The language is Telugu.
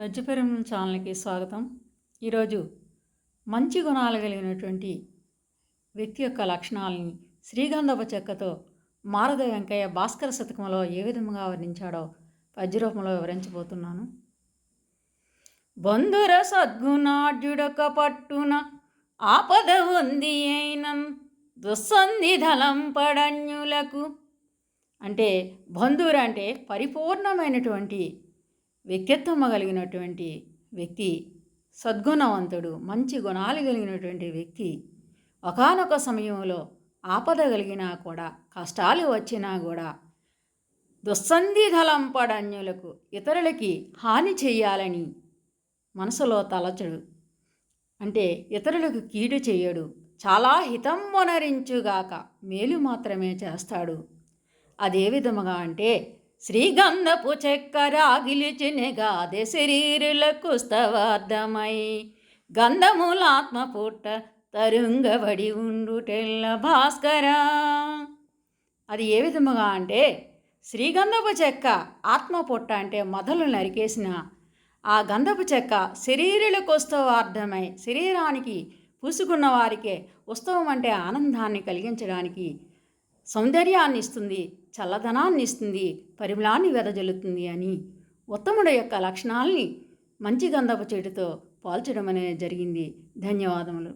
గజ్జపెరం ఛానల్కి స్వాగతం. ఈరోజు మంచి గుణాలు కలిగినటువంటి వ్యక్తి యొక్క లక్షణాలని శ్రీగంధపు చెక్కతో మారద వెంకయ్య భాస్కర శతకంలో ఏ విధంగా వర్ణించాడో పద్యరూపంలో వివరించబోతున్నాను. బంధుర సద్గుణాఢ్యుడొక పట్టున ఆపద ఉంది అయినం దుస్సంధి ధలం పడన్యులకు. అంటే బంధువురంటే పరిపూర్ణమైనటువంటి వ్యక్తిత్వం కలిగినటువంటి వ్యక్తి సద్గుణవంతుడు మంచి గుణాలు కలిగినటువంటి వ్యక్తి ఒకనొక సమయంలో ఆపద కలిగినా కూడా కష్టాలు వచ్చినా కూడా దుస్సంధి ఇతరులకి హాని చేయాలని మనసులో తలచడు. అంటే ఇతరులకు కీడు చేయడు చాలా హితం మొనరించుగాక మేలు మాత్రమే చేస్తాడు. అదే విధముగా అంటే శ్రీగంధపు చెక్కరాగిలిచినగాదే శరీరులకు స్తవార్థమై గంధములాత్మ పుట్ట తరుంగబడి ఉండుటెల్ల భాస్కర. అది ఏ విధముగా అంటే శ్రీగంధపు చెక్క ఆత్మ పుట్ట అంటే మొదలు నరికేసిన ఆ గంధపు చెక్క శరీరులకు ఉత్సవార్థమై శరీరానికి పూసుకున్న వారికే ఉత్సవం అంటే ఆనందాన్ని కలిగించడానికి సౌందర్యాన్ని ఇస్తుంది చల్లదనాన్ని ఇస్తుంది పరిమళాన్ని వెదజల్లుతుంది అని. ఉత్తముడు యొక్క లక్షణాల్ని మంచి గంధపు చెట్టుతో పోల్చడం అనేది జరిగింది. ధన్యవాదములు.